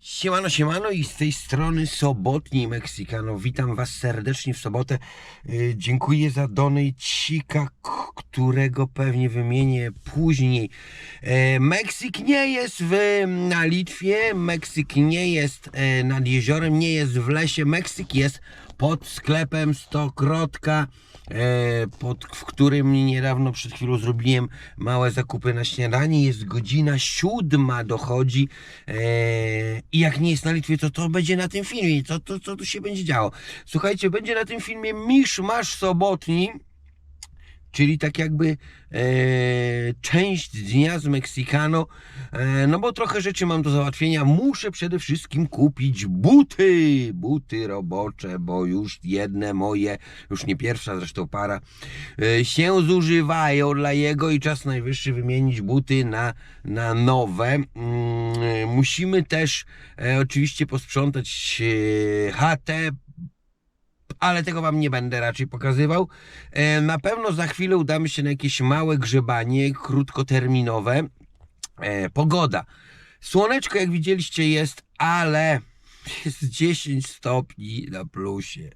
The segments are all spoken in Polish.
Siemano, siemano i z tej strony Sobotni Meksykano. Witam Was serdecznie w sobotę. Yy, Dziękuję za donejcika, którego pewnie wymienię później. E, Meksyk nie jest w, na Litwie, Meksyk nie jest e, nad jeziorem, nie jest w lesie. Meksyk jest pod sklepem Stokrotka, e, pod, w którym niedawno przed chwilą zrobiłem małe zakupy na śniadanie. Jest godzina siódma dochodzi e, i jak nie jest na Litwie, to to będzie na tym filmie. Co, to, co tu się będzie działo? Słuchajcie, będzie na tym filmie Misz Masz Sobotni, czyli tak jakby e, część dnia z Meksykano, e, no bo trochę rzeczy mam do załatwienia. Muszę przede wszystkim kupić buty, buty robocze, bo już jedne moje, już nie pierwsza zresztą para, e, się zużywają dla jego i czas najwyższy wymienić buty na, na nowe. Mm, e, musimy też e, oczywiście posprzątać e, chatę, ale tego wam nie będę raczej pokazywał. E, Na pewno za chwilę udamy się na jakieś małe grzebanie, krótkoterminowe. E, Pogoda. Słoneczko, jak widzieliście, jest, ale jest 10 stopni na plusie.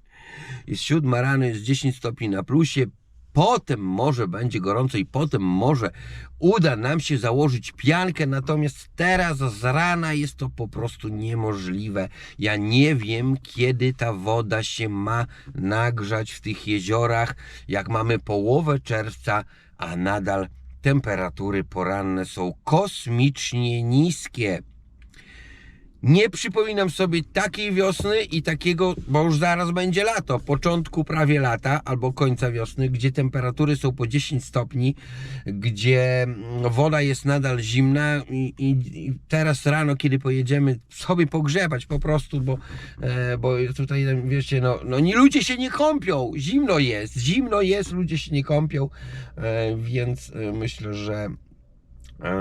Jest siódma rano, jest 10 stopni na plusie. Potem może będzie gorąco i potem może uda nam się założyć piankę, natomiast teraz z rana jest to po prostu niemożliwe. Ja nie wiem, kiedy ta woda się ma nagrzać w tych jeziorach, jak mamy połowę czerwca, a nadal temperatury poranne są kosmicznie niskie. Nie przypominam sobie takiej wiosny i takiego, bo już zaraz będzie lato, początku prawie lata albo końca wiosny, gdzie temperatury są po 10 stopni, gdzie mm, woda jest nadal zimna i, i, i teraz rano, kiedy pojedziemy sobie pogrzebać po prostu, bo, e, bo tutaj wiecie, no, no nie ludzie się nie kąpią, zimno jest, zimno jest, ludzie się nie kąpią, e, więc e, myślę, że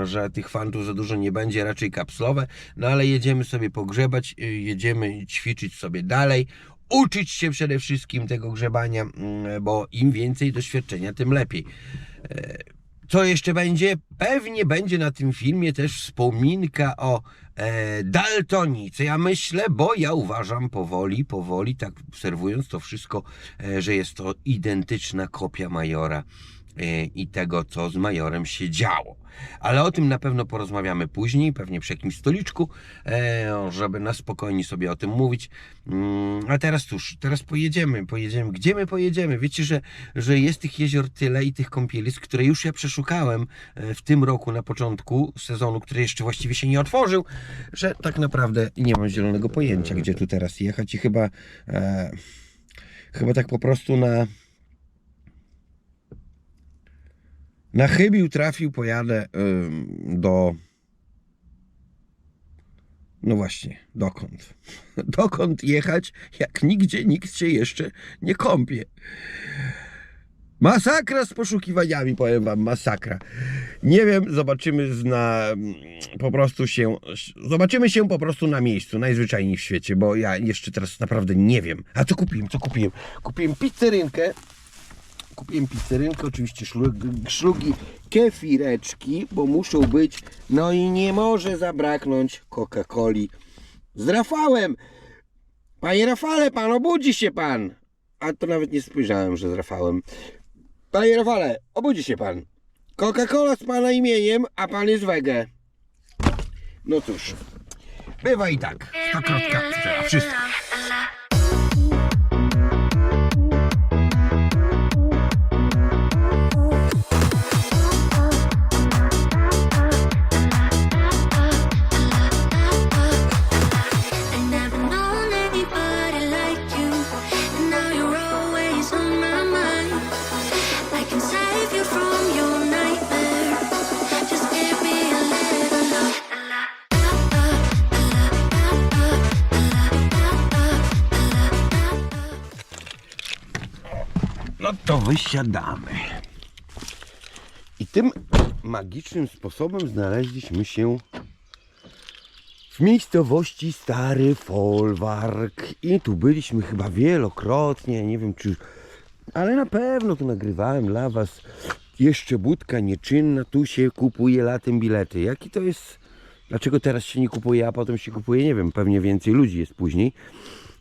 że tych fantów za dużo nie będzie, raczej kapslowe, no ale jedziemy sobie pogrzebać, y, jedziemy ćwiczyć sobie dalej, uczyć się przede wszystkim tego grzebania, mm, bo im więcej doświadczenia, tym lepiej. E, Co jeszcze będzie? Pewnie będzie na tym filmie też wspominka o e, Daltonii, co ja myślę, bo ja uważam powoli, powoli, tak obserwując to wszystko, e, że jest to identyczna kopia Majora e, i tego, co z Majorem się działo. Ale o tym na pewno porozmawiamy później, pewnie przy jakimś stoliczku, e, żeby na spokojnie sobie o tym mówić. Mm, A teraz cóż, teraz pojedziemy, pojedziemy. Gdzie my pojedziemy? Wiecie, że, że jest tych jezior tyle i tych kąpielisk, które już ja przeszukałem e, w tym roku na początku sezonu, który jeszcze właściwie się nie otworzył, że tak naprawdę nie mam zielonego pojęcia, gdzie tu teraz jechać i chyba, e, chyba tak po prostu na na chybił trafił, pojadę ym, do. No właśnie, dokąd? Dokąd jechać, jak nigdzie nikt się jeszcze nie kąpie? Masakra z poszukiwaniami, powiem wam, masakra. Nie wiem, zobaczymy na po prostu się. Zobaczymy się po prostu na miejscu, najzwyczajniej w świecie, bo ja jeszcze teraz naprawdę nie wiem. A co kupiłem? Co kupiłem? Kupiłem pizzerynkę kupiłem pizzerynkę, oczywiście szlugi, kefireczki, bo muszą być, no i nie może zabraknąć Coca-Coli z Rafałem. Panie Rafale, pan obudzi się pan. A to nawet nie spojrzałem, że z Rafałem. Panie Rafale, obudzi się pan. Coca-Cola z pana imieniem, a pan jest wege. No cóż, bywa i tak. Stokrotka, wszystko. No to wysiadamy. I tym magicznym sposobem znaleźliśmy się w miejscowości Stary Folwark. I tu byliśmy chyba wielokrotnie, nie wiem czy... Ale na pewno tu nagrywałem dla Was. Jeszcze budka nieczynna, tu się kupuje latem bilety. Jaki to jest Dlaczego teraz się nie kupuje, a potem się kupuje, nie wiem, pewnie więcej ludzi jest później.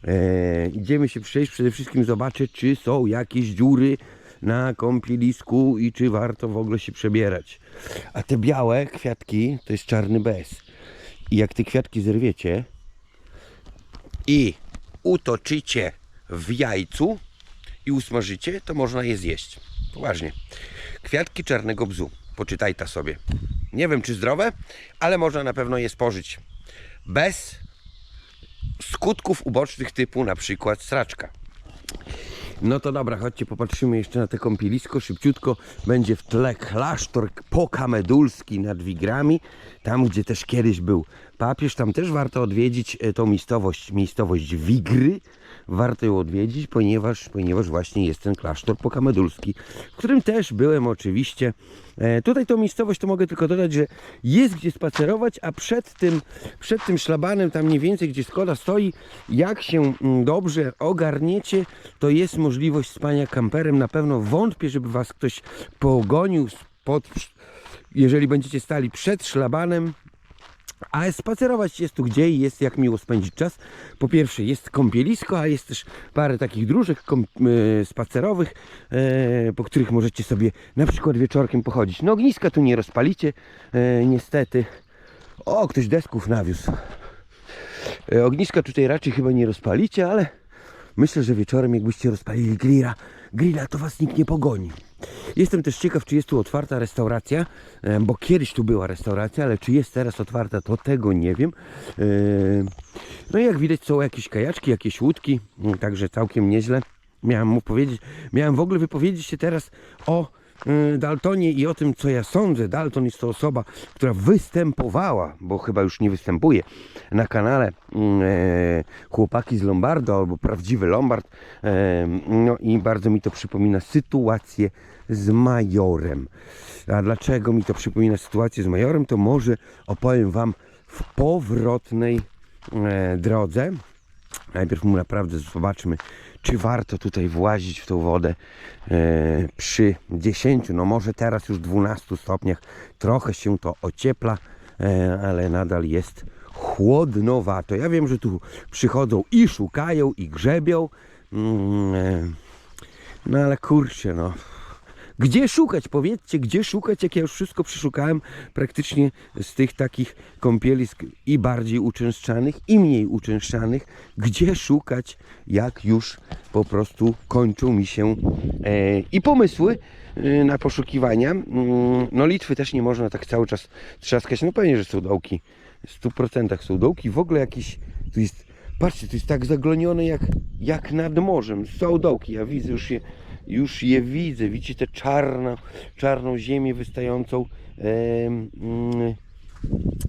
E, idziemy się przejść, przede wszystkim zobaczyć, czy są jakieś dziury na kąpielisku i czy warto w ogóle się przebierać. A te białe kwiatki to jest czarny bez. I jak te kwiatki zerwiecie i utoczycie w jajcu i usmażycie, to można je zjeść. Poważnie. Kwiatki czarnego bzu. Poczytaj ta sobie. Nie wiem czy zdrowe, ale można na pewno je spożyć. Bez skutków ubocznych typu na przykład straczka. No to dobra, chodźcie popatrzymy jeszcze na te kąpielisko, szybciutko. Będzie w tle klasztor pokamedulski nad Wigrami, tam gdzie też kiedyś był papież. Tam też warto odwiedzić e, tą miejscowość, miejscowość Wigry. Warto ją odwiedzić, ponieważ, ponieważ właśnie jest ten klasztor pokamedulski, w którym też byłem oczywiście. E, Tutaj tą miejscowość to mogę tylko dodać, że jest gdzie spacerować, a przed tym, przed tym szlabanem, tam mniej więcej gdzie Skoda stoi, jak się mm, dobrze ogarniecie, to jest możliwość spania kamperem. Na pewno wątpię, żeby was ktoś pogonił spod, jeżeli będziecie stali przed szlabanem, a spacerować jest tu gdzie i jest jak miło spędzić czas. Po pierwsze jest kąpielisko, a jest też parę takich dróżek e, spacerowych, e, po których możecie sobie na przykład wieczorkiem pochodzić. No ogniska tu nie rozpalicie, e, niestety. O, ktoś desków nawiózł. Ogniska tutaj raczej chyba nie rozpalicie, ale myślę, że wieczorem jakbyście rozpalili grilla, grilla to was nikt nie pogoni. Jestem też ciekaw, czy jest tu otwarta restauracja, e, bo kiedyś tu była restauracja, ale czy jest teraz otwarta, to tego nie wiem. E, No i jak widać są jakieś kajaczki, jakieś łódki, także całkiem nieźle. Miałem mu powiedzieć, miałem w ogóle wypowiedzieć się teraz o Daltonie i o tym, co ja sądzę. Dalton jest to osoba, która występowała, bo chyba już nie występuje, na kanale mm, e, Chłopaki z Lombardo albo Prawdziwy Lombard. E, no i bardzo mi to przypomina sytuację z Majorem. A dlaczego mi to przypomina sytuację z Majorem, to może opowiem Wam w powrotnej e, drodze. Najpierw mu naprawdę zobaczmy, czy warto tutaj włazić w tą wodę e, przy 10, no może teraz już 12 stopniach. Trochę się to ociepla, e, ale nadal jest chłodnowato. Ja wiem, że tu przychodzą i szukają, i grzebią. Mm, e, no ale kurczę, no. Gdzie szukać? Powiedzcie, gdzie szukać, jak ja już wszystko przeszukałem praktycznie z tych takich kąpielisk i bardziej uczęszczanych, i mniej uczęszczanych. Gdzie szukać, jak już po prostu kończą mi się e, i pomysły e, na poszukiwania. Mm, No Litwy też nie można tak cały czas trzaskać. No pewnie, że są dołki. W 100% są dołki. W ogóle jakiś, tu jest, patrzcie, to jest tak zaglonione jak, jak nad morzem. Są dołki, ja widzę już je już je widzę. Widzicie tę czarną, czarną ziemię wystającą mm,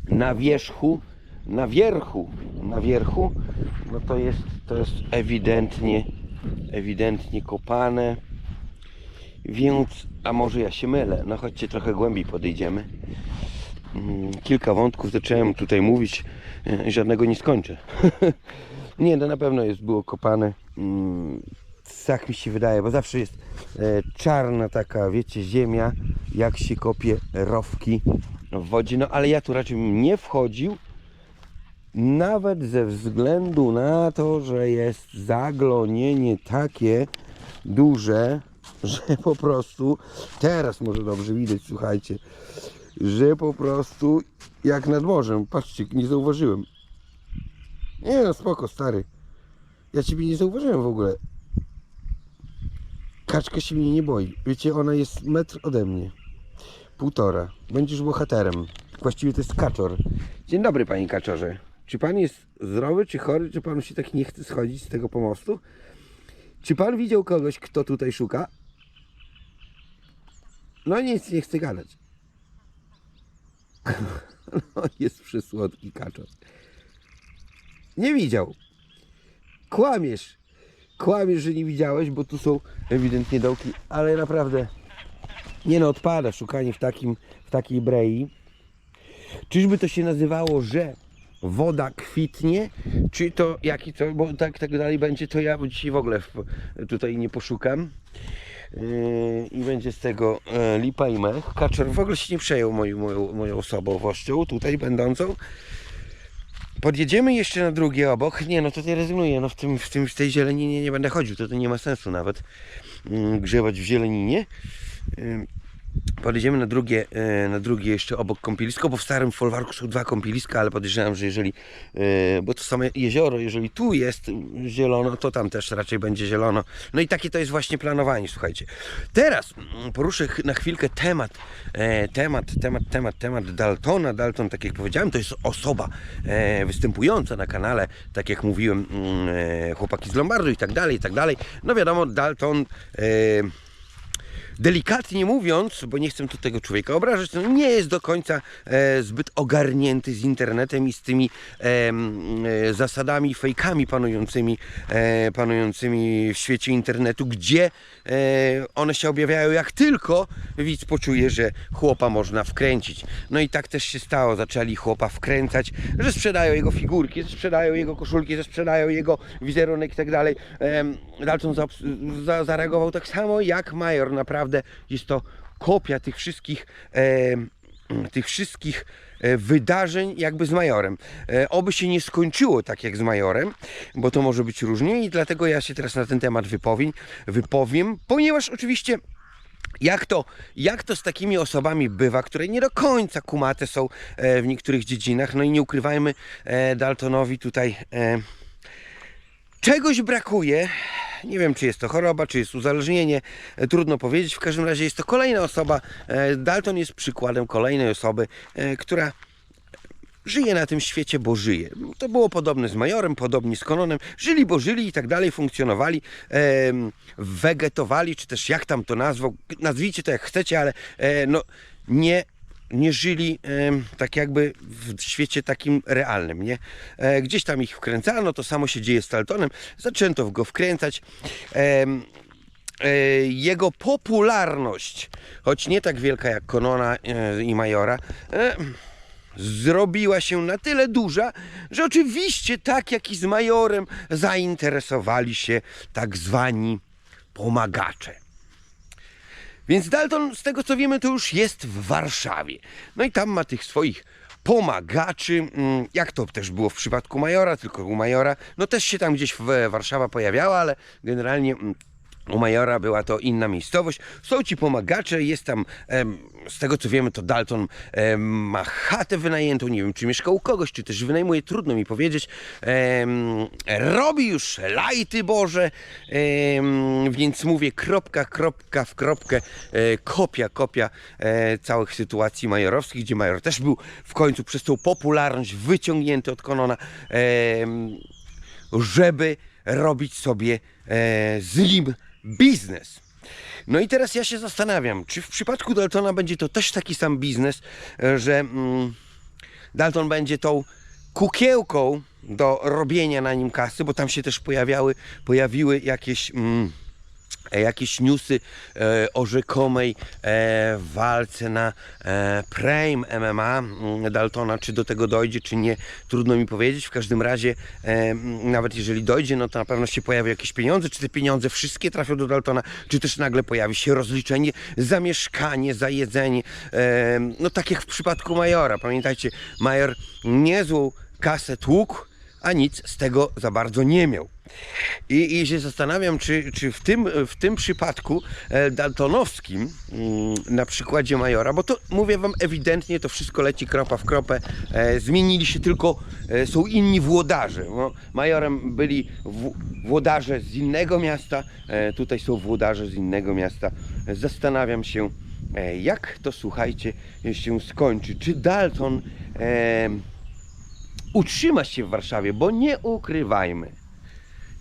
na wierzchu, na wierchu, na wierchu, no to jest, to jest ewidentnie, ewidentnie kopane. Więc, a może ja się mylę, no chodźcie trochę głębiej podejdziemy. Mm, Kilka wątków zacząłem tutaj mówić, e, żadnego nie skończę. nie, no na pewno jest, było kopane. Tak mi się wydaje, bo zawsze jest e, czarna taka, wiecie, ziemia, jak się kopie rowki w wodzie. No ale ja tu raczej bym nie wchodził, nawet ze względu na to, że jest zaglonienie takie duże, że po prostu teraz może dobrze widać, słuchajcie, że po prostu jak nad morzem. Patrzcie, nie zauważyłem. Nie no, spoko, stary. Ja ciebie nie zauważyłem w ogóle. Kaczka się mnie nie boi. Wiecie, ona jest metr ode mnie. Półtora. Będziesz bohaterem. Właściwie to jest kaczor. Dzień dobry, panie kaczorze. Czy pan jest zdrowy, czy chory, czy panu się tak nie chce schodzić z tego pomostu? Czy pan widział kogoś, kto tutaj szuka? No nic, nie chcę gadać. No, jest przysłodki kaczor. Nie widział. Kłamiesz. Kłamiesz, że nie widziałeś, bo tu są ewidentnie dołki, ale naprawdę nie no, odpada szukanie w, takim, w takiej brei. Czyżby to się nazywało, że woda kwitnie, czy to jaki to, bo tak, tak dalej będzie, to ja dzisiaj w ogóle w, tutaj nie poszukam. Yy, i będzie z tego e, lipa i mech. Kaczor w ogóle się nie przejął moją, moją, moją osobowością tutaj będącą. Podjedziemy jeszcze na drugie obok. Nie, no to nie rezygnuję. No w, tym, w, tym, w tej zieleninie nie będę chodził. To, to nie ma sensu nawet mm, grzebać w zieleninie. Ym, Podjedziemy na drugie, e, na drugie jeszcze obok kąpielisko, bo w starym folwarku są dwa kąpieliska, ale podejrzewam, że jeżeli, e, bo to samo jezioro, jeżeli tu jest zielono, to tam też raczej będzie zielono. No i takie to jest właśnie planowanie, słuchajcie. Teraz mm, poruszę na chwilkę temat, e, temat, temat, temat, temat Daltona. Dalton, tak jak powiedziałem, to jest osoba występująca na kanale, tak jak mówiłem, mm, chłopaki z Lombardu i tak dalej, i tak dalej. No wiadomo, Dalton... Delikatnie mówiąc, bo nie chcę tu tego człowieka obrażać, no nie jest do końca e, zbyt ogarnięty z internetem i z tymi e, e, zasadami, fejkami panującymi, e, panującymi w świecie internetu, gdzie e, one się objawiają jak tylko widz poczuje, że chłopa można wkręcić. No i tak też się stało, zaczęli chłopa wkręcać, że sprzedają jego figurki, że sprzedają jego koszulki, że sprzedają jego wizerunek i tak dalej. Dalton za, za, zareagował tak samo jak Major. Naprawdę jest to kopia tych wszystkich em, tych wszystkich e, wydarzeń jakby z Majorem. E, Oby się nie skończyło tak jak z Majorem, bo to może być różnie i dlatego ja się teraz na ten temat wypowiem, wypowiem ponieważ oczywiście jak to, jak to z takimi osobami bywa, które nie do końca kumate są e, w niektórych dziedzinach, no i nie ukrywajmy e, Daltonowi tutaj e, czegoś brakuje. Nie wiem, czy jest to choroba, czy jest uzależnienie, e, trudno powiedzieć. W każdym razie jest to kolejna osoba. e, Dalton jest przykładem kolejnej osoby, e, która żyje na tym świecie, bo żyje. To było podobne z Majorem, podobnie z Kononem. Żyli, bo żyli i tak dalej, funkcjonowali, wegetowali, czy też jak tam to nazwał, nazwijcie to jak chcecie, ale no, nie, nie żyli em, tak jakby w świecie takim realnym, nie? E, gdzieś tam ich wkręcano, to samo się dzieje z Taltonem, zaczęto go wkręcać. E, jego popularność, choć nie tak wielka jak Konona e, i Majora, e, zrobiła się na tyle duża, że oczywiście tak jak i z Majorem zainteresowali się tak zwani pomagacze. Więc Dalton, z tego co wiemy, to już jest w Warszawie. No i tam ma tych swoich pomagaczy, mm, jak to też było w przypadku Majora, tylko u Majora, no też się tam gdzieś w Warszawa pojawiała, ale generalnie mm, u Majora była to inna miejscowość. Są ci pomagacze, jest tam, em, z tego co wiemy, to Dalton em, ma chatę wynajętą, nie wiem czy mieszka u kogoś, czy też wynajmuje, trudno mi powiedzieć. Em, robi już lajty Boże, em, więc mówię kropka, kropka w kropkę, e, kopia, kopia e, całych sytuacji majorowskich, gdzie Major też był w końcu przez tą popularność wyciągnięty od Konona. Em, żeby robić sobie e, z nim biznes. No i teraz ja się zastanawiam, czy w przypadku Daltona będzie to też taki sam biznes, e, że mm, Dalton będzie tą kukiełką do robienia na nim kasy, bo tam się też pojawiały, pojawiły jakieś. Mm, jakieś newsy e, o rzekomej e, walce na e, Prime MMA mm, Daltona, czy do tego dojdzie, czy nie, trudno mi powiedzieć. W każdym razie, e, m, nawet jeżeli dojdzie, no to na pewno się pojawią jakieś pieniądze. Czy te pieniądze wszystkie trafią do Daltona, czy też nagle pojawi się rozliczenie za mieszkanie, za jedzenie. E, no tak jak w przypadku Majora. Pamiętajcie, Major niezłą kasę tłukł, a nic z tego za bardzo nie miał. I, i się zastanawiam, czy, czy w, tym, w tym przypadku e, daltonowskim, mm, na przykładzie Majora, bo to mówię Wam ewidentnie, to wszystko leci kropa w kropę, e, zmienili się tylko, e, są inni włodarze. Majorem byli w, włodarze z innego miasta, tutaj są włodarze z innego miasta. Zastanawiam się, jak to słuchajcie się skończy. Czy Dalton e, utrzyma się w Warszawie, bo nie ukrywajmy,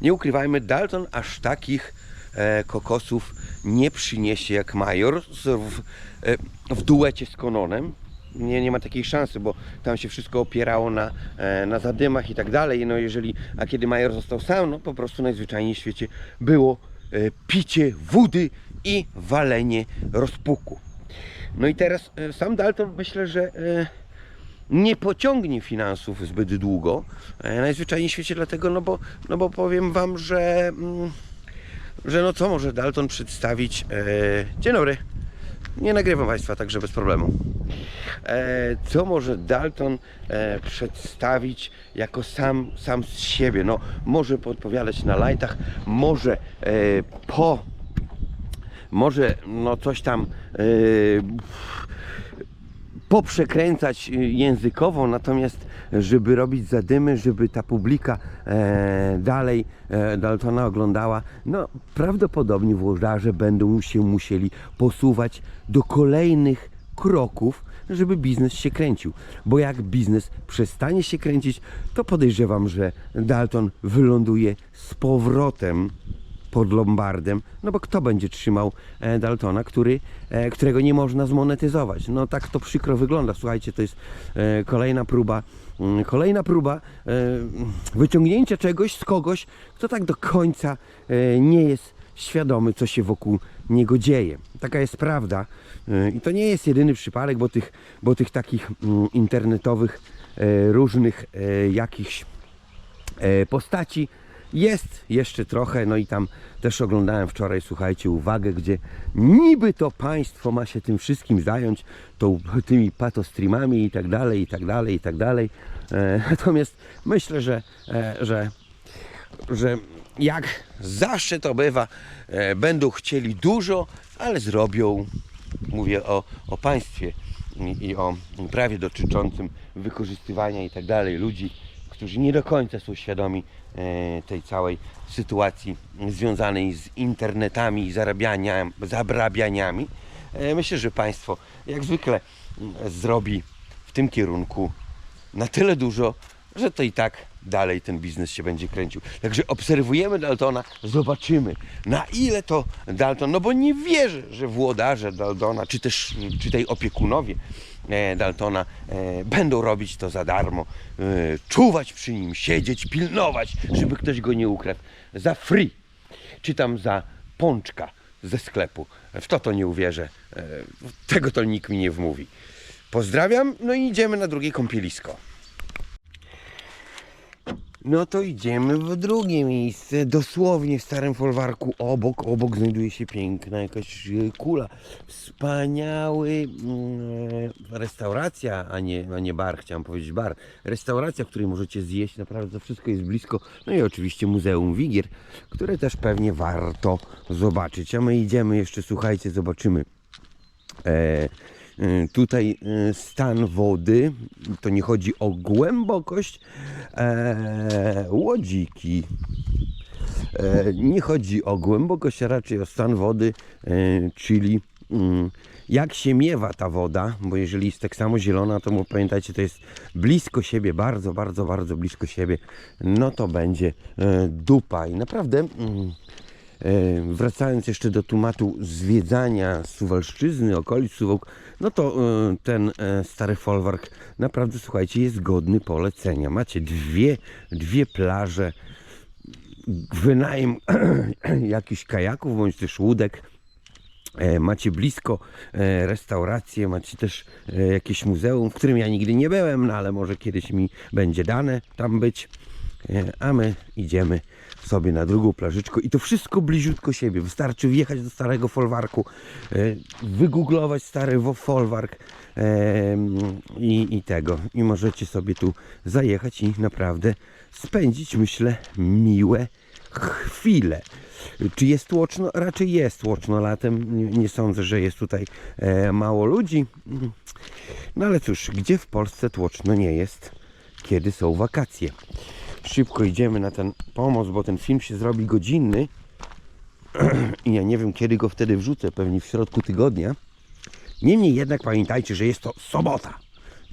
nie ukrywajmy, Dalton aż takich e, kokosów nie przyniesie jak Major z, w, e, w duecie z Kononem. Nie, nie ma takiej szansy, bo tam się wszystko opierało na, e, na zadymach i tak dalej. No jeżeli, a kiedy Major został sam, no po prostu najzwyczajniej w świecie było e, picie wody i walenie rozpuku. No i teraz e, sam Dalton myślę, że e, nie pociągnie finansów zbyt długo. E, Najzwyczajniej w świecie dlatego, no bo, no bo powiem Wam, że mm, że no co może Dalton przedstawić. E, dzień dobry. Nie nagrywam Państwa, także bez problemu. E, co może Dalton przedstawić jako sam, sam z siebie? No, może podpowiadać na lajtach, może po może no coś tam poprzekręcać y, językowo, natomiast żeby robić zadymy, żeby ta publika e, dalej e, Daltona oglądała, no prawdopodobnie włodarze będą się musieli posuwać do kolejnych kroków, żeby biznes się kręcił. Bo jak biznes przestanie się kręcić, to podejrzewam, że Dalton wyląduje z powrotem pod Lombardem, no bo kto będzie trzymał e, Daltona, który, e, którego nie można zmonetyzować. No tak to przykro wygląda. Słuchajcie, to jest e, kolejna próba, mm, kolejna próba wyciągnięcia czegoś z kogoś, kto tak do końca nie jest świadomy, co się wokół niego dzieje. Taka jest prawda. I to nie jest jedyny przypadek, bo tych, bo tych takich mm, internetowych różnych jakichś postaci jest jeszcze trochę, no i tam też oglądałem wczoraj, słuchajcie, uwagę, gdzie niby to państwo ma się tym wszystkim zająć, tą, tymi patostreamami i tak dalej, i tak dalej, i tak dalej. E, natomiast myślę, że, e, że, że jak zawsze to bywa, e, będą chcieli dużo, ale zrobią, mówię o, o państwie i, i o prawie dotyczącym wykorzystywania i tak dalej ludzi, którzy nie do końca są świadomi tej całej sytuacji związanej z internetami i zarabiania, zarabianiami. E, myślę, że państwo jak zwykle zrobi w tym kierunku na tyle dużo, że to i tak dalej ten biznes się będzie kręcił. Także obserwujemy Daltona, zobaczymy na ile to Dalton, no bo nie wierzę, że włodarze Daltona, czy też czy tej opiekunowie e, Daltona e, będą robić to za darmo, e, czuwać przy nim, siedzieć, pilnować, żeby ktoś go nie ukradł za free, czy tam za pączka ze sklepu. W to to nie uwierzę, e, tego to nikt mi nie wmówi. Pozdrawiam, no i idziemy na drugie kąpielisko. No to idziemy w drugie miejsce, dosłownie w starym folwarku obok, obok znajduje się piękna jakaś e, kula. Wspaniały mm, restauracja, a nie, a nie bar, chciałem powiedzieć bar. Restauracja, w której możecie zjeść, naprawdę to wszystko jest blisko. No i oczywiście Muzeum Wigier, które też pewnie warto zobaczyć. A my idziemy jeszcze, słuchajcie, zobaczymy e, tutaj e, stan wody, to nie chodzi o głębokość, e, łodziki. E, nie chodzi o głębokość, a raczej o stan wody, e, czyli mm, jak się miewa ta woda, bo jeżeli jest tak samo zielona, to pamiętajcie, to jest blisko siebie, bardzo, bardzo, bardzo blisko siebie, no to będzie e, dupa i naprawdę mm, E, Wracając jeszcze do tematu zwiedzania Suwalszczyzny, okolic Suwałk, no to e, ten e, stary folwark naprawdę, słuchajcie, jest godny polecenia. Macie dwie, dwie plaże, wynajem jakichś kajaków bądź też łódek. E, Macie blisko e, restaurację, macie też e, jakieś muzeum, w którym ja nigdy nie byłem, no ale może kiedyś mi będzie dane tam być. E, A my idziemy sobie na drugą plażyczkę i to wszystko bliziutko siebie. Wystarczy wjechać do starego folwarku, e, wygooglować stary folwark e, i, i tego. I możecie sobie tu zajechać i naprawdę spędzić, myślę, miłe chwile. Czy jest tłoczno? Raczej jest tłoczno latem. Nie, nie sądzę, że jest tutaj e, mało ludzi. No ale cóż, gdzie w Polsce tłoczno nie jest, kiedy są wakacje. Szybko idziemy na ten pomost, bo ten film się zrobi godzinny i ja nie wiem kiedy go wtedy wrzucę, pewnie w środku tygodnia. Niemniej jednak pamiętajcie, że jest to sobota.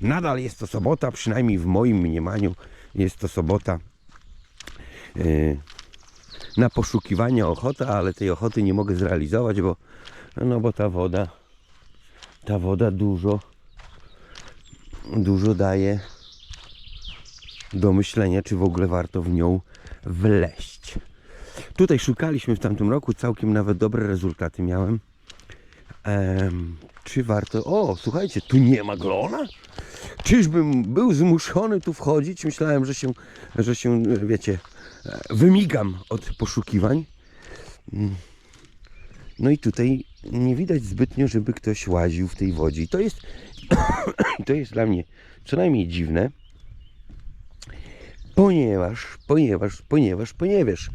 Nadal jest to sobota, przynajmniej w moim mniemaniu jest to sobota. Yy, na poszukiwanie ochota, ale tej ochoty nie mogę zrealizować, bo no bo ta woda ta woda dużo dużo daje do myślenia, czy w ogóle warto w nią wleść. Tutaj szukaliśmy w tamtym roku, całkiem nawet dobre rezultaty miałem. Em, czy warto... O, słuchajcie, tu nie ma glona? Czyżbym był zmuszony tu wchodzić? Myślałem, że się, że się wiecie, wymigam od poszukiwań. Mm. No i tutaj nie widać zbytnio, żeby ktoś łaził w tej wodzie. To jest, to jest dla mnie co najmniej dziwne, ponieważ, ponieważ, ponieważ, ponieważ,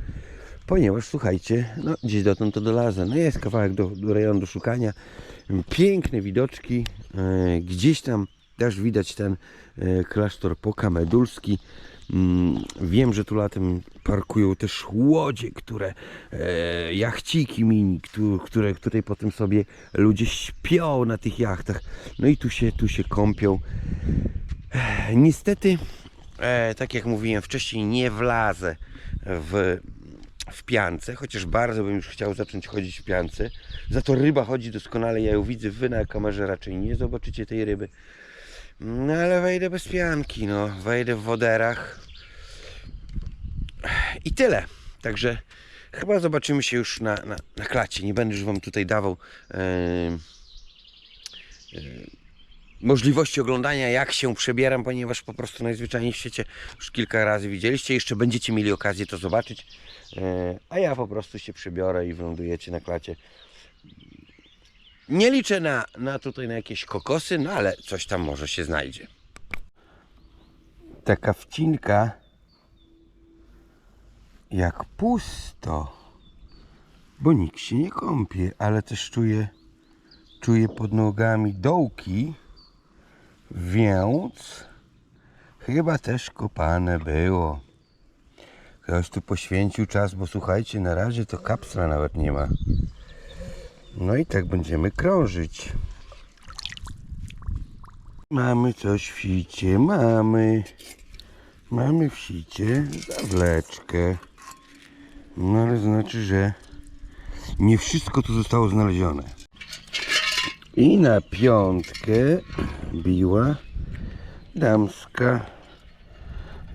ponieważ, słuchajcie, no gdzieś dotąd to dolazę, no jest kawałek do, do rejonu do szukania, piękne widoczki, e, gdzieś tam też widać ten e, klasztor Pokamedulski, Mm, Wiem, że tu latem parkują też łodzie, które, e, jachciki mini, które, które potem sobie ludzie śpią na tych jachtach. No i tu się, tu się kąpią. Niestety, e, tak jak mówiłem wcześniej, nie wlazę w, w piance, chociaż bardzo bym już chciał zacząć chodzić w piance. Za to ryba chodzi doskonale, ja ją widzę, wy na kamerze raczej nie zobaczycie tej ryby. No ale wejdę bez pianki, no. Wejdę w woderach. I tyle. Także chyba zobaczymy się już na, na, na klacie. Nie będę już Wam tutaj dawał e, e, możliwości oglądania, jak się przebieram, ponieważ po prostu najzwyczajniej w świecie już kilka razy widzieliście. Jeszcze będziecie mieli okazję to zobaczyć. E, a ja po prostu się przebiorę i wylądujecie na klacie. Nie liczę na, na tutaj na jakieś kokosy, no ale coś tam może się znajdzie. Taka wcinka jak pusto, bo nikt się nie kąpie, ale też czuję, czuję pod nogami dołki, więc chyba też kopane było. Ktoś tu poświęcił czas, bo słuchajcie, na razie to kapsla nawet nie ma. No i tak będziemy krążyć. Mamy coś w sicie, mamy. Mamy w sicie zawleczkę. No ale znaczy, że nie wszystko tu zostało znalezione. I na piątkę biła damska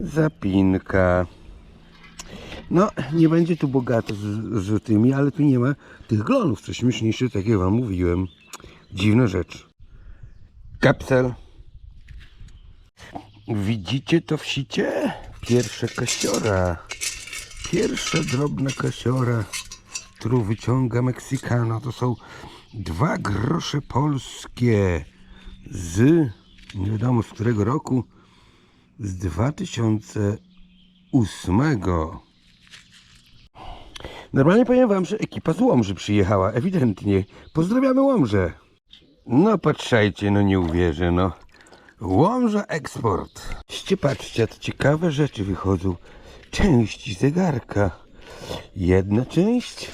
zapinka. No, nie będzie tu bogato z, z tymi, ale tu nie ma tych glonów, co śmieszniejsze, tak jak wam mówiłem. Dziwna rzecz. Kapsel. Widzicie to w sicie? Pierwsza kasiora. Pierwsza drobna kasiora, którą wyciąga Meksykano. To są dwa grosze polskie z nie wiadomo z którego roku, z 2008. Normalnie powiem wam, że ekipa z Łomży przyjechała, ewidentnie. Pozdrawiamy Łomżę. No patrzajcie, no nie uwierzę, no. Łomża Eksport. Patrzcie, patrzcie, to ciekawe rzeczy wychodzą. Części zegarka. Jedna część.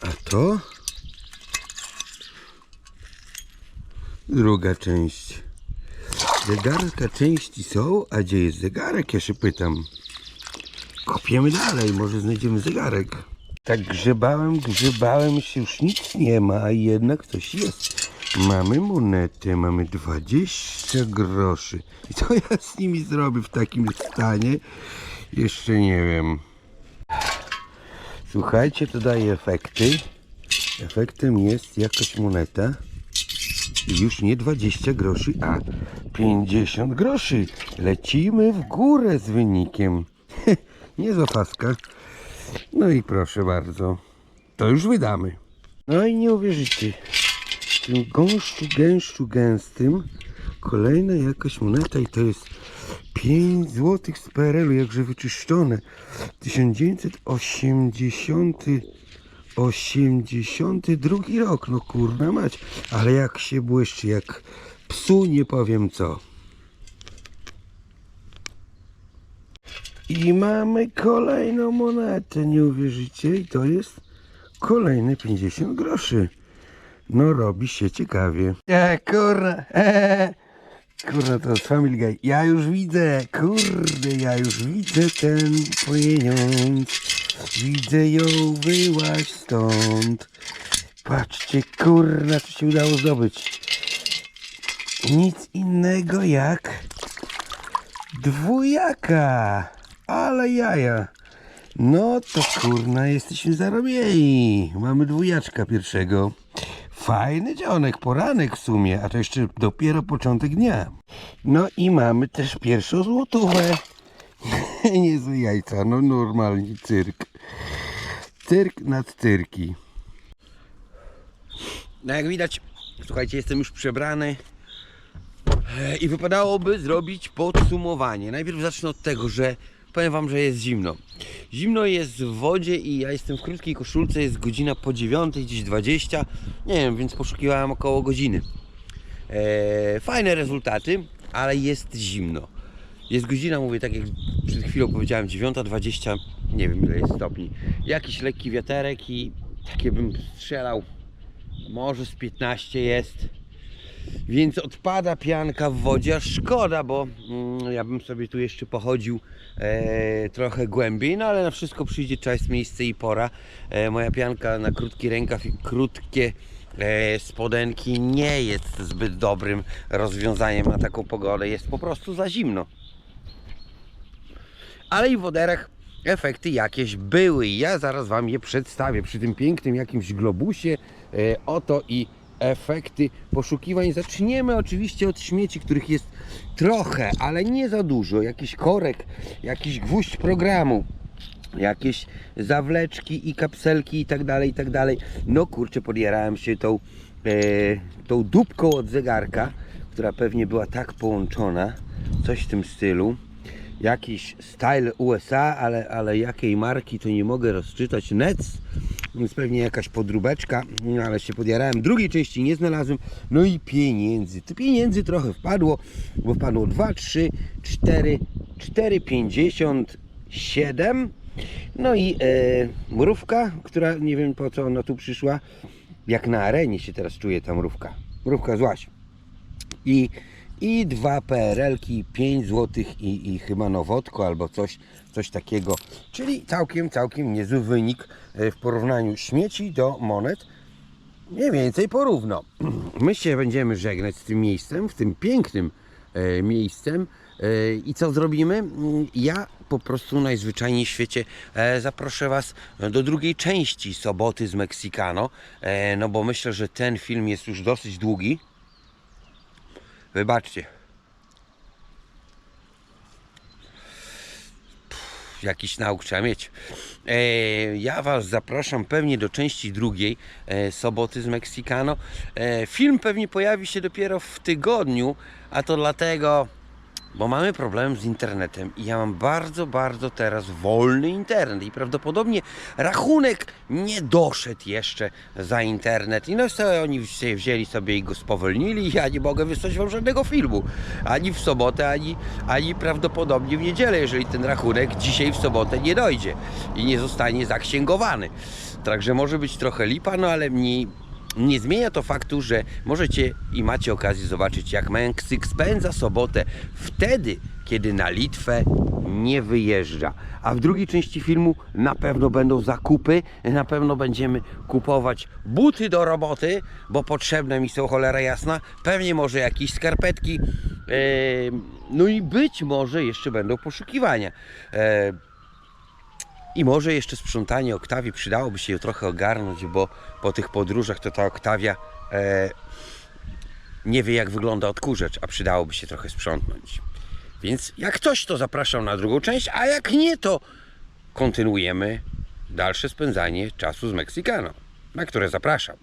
A to? Druga część. Zegarka części są, a gdzie jest zegarek? Ja się pytam. Kopiemy dalej, może znajdziemy zegarek. Tak grzebałem, grzebałem się, już nic nie ma, a jednak coś jest. Mamy monetę, mamy 20 groszy. I co ja z nimi zrobię w takim stanie? Jeszcze nie wiem. Słuchajcie, to daje efekty. Efektem jest jakaś moneta. Już nie 20 groszy, a 50 groszy. Lecimy w górę z wynikiem. nie zafaska. No i proszę bardzo. To już wydamy. No i nie uwierzycie. W tym gąszczu, gęszczu, gęstym kolejna jakaś moneta i to jest 5 złotych z PRL-u, jakże wyczyszczone. 1980 82 rok, no kurna mać, ale jak się błyszczy, jak psu nie powiem co. I mamy kolejną monetę, nie uwierzycie, i to jest kolejne 50 groszy. No robi się ciekawie. E, kurna, e, kurna to jest Family Guy. Ja już widzę, kurde, ja już widzę ten pieniądz. Widzę ją, wyłaź stąd. Patrzcie, kurna, co się udało zdobyć. Nic innego jak dwójaka. Ale jaja. No to kurna, jesteśmy zarobieni. Mamy dwójaczka pierwszego. Fajny dzionek, poranek w sumie, a to jeszcze dopiero początek dnia. No i mamy też pierwszą złotówę. Nie za jajca, no normalnie cyrk. Cyrk nad cyrki. No jak widać, słuchajcie, jestem już przebrany e, i wypadałoby zrobić podsumowanie. Najpierw zacznę od tego, że powiem wam, że jest zimno. Zimno jest w wodzie i ja jestem w krótkiej koszulce, jest godzina po 9, gdzieś 20, nie wiem, więc poszukiwałem około godziny. E, fajne rezultaty, ale jest zimno. Jest godzina, mówię, tak jak przed chwilą powiedziałem, 9.20, nie wiem ile jest stopni. Jakiś lekki wiaterek i takie bym strzelał, może z 15 jest. Więc odpada pianka w wodzie, a szkoda, bo mm, ja bym sobie tu jeszcze pochodził e, trochę głębiej, no ale na wszystko przyjdzie czas, miejsce i pora. E, moja pianka na krótki rękaw i krótkie e, spodenki nie jest zbyt dobrym rozwiązaniem na taką pogodę. Jest po prostu za zimno. Ale i w woderach efekty jakieś były ja zaraz Wam je przedstawię przy tym pięknym jakimś globusie. E, oto i efekty poszukiwań. Zaczniemy oczywiście od śmieci, których jest trochę, ale nie za dużo. Jakiś korek, jakiś gwóźdź programu. Jakieś zawleczki i kapselki i tak dalej, i tak dalej. No kurczę, podjarałem się tą, e, tą dupką od zegarka, która pewnie była tak połączona. Coś w tym stylu jakiś style USA, ale, ale jakiej marki to nie mogę rozczytać. Nets, więc pewnie jakaś podróbeczka, no ale się podjarałem. Drugiej części nie znalazłem. No i pieniędzy. Tu pieniędzy trochę wpadło, bo wpadło 2, 3, 4, 4, 57. No i e, mrówka, która nie wiem po co ona tu przyszła. Jak na arenie się teraz czuje ta mrówka. Mrówka złaś i, i dwa PRL-ki, 5 zł i, i chyba nowotko albo coś, coś takiego. Czyli całkiem, całkiem niezły wynik e, w porównaniu śmieci do monet. Mniej więcej porówno. My się będziemy żegnać z tym miejscem, w tym pięknym e, miejscem. E, I co zrobimy? Mm, Ja po prostu najzwyczajniej w świecie zaproszę Was do drugiej części soboty z Meksykano. No bo myślę, że ten film jest już dosyć długi. Wybaczcie. Jakiś nauk trzeba mieć. E, ja Was zapraszam pewnie do części drugiej e, soboty z Meksykano. E, film pewnie pojawi się dopiero w tygodniu, a to dlatego, bo mamy problem z internetem i ja mam bardzo, bardzo teraz wolny internet i prawdopodobnie rachunek nie doszedł jeszcze za internet i no sobie oni się wzięli sobie i go spowolnili ja nie mogę wysłać wam żadnego filmu ani w sobotę, ani, ani prawdopodobnie w niedzielę, jeżeli ten rachunek dzisiaj w sobotę nie dojdzie i nie zostanie zaksięgowany. Także może być trochę lipa, no ale mniej, nie zmienia to faktu, że możecie i macie okazję zobaczyć, jak Meksyk spędza sobotę wtedy, kiedy na Litwę nie wyjeżdża. A w drugiej części filmu na pewno będą zakupy, na pewno będziemy kupować buty do roboty, bo potrzebne mi są cholera jasna, pewnie może jakieś skarpetki, no i być może jeszcze będą poszukiwania. I może jeszcze sprzątanie Oktawii przydałoby się ją trochę ogarnąć, bo po tych podróżach to ta Oktawia e, nie wie jak wygląda odkurzacz, a przydałoby się trochę sprzątnąć. Więc jak coś, to zapraszam na drugą część, a jak nie, to kontynuujemy dalsze spędzanie czasu z Meksykano, na które zapraszam.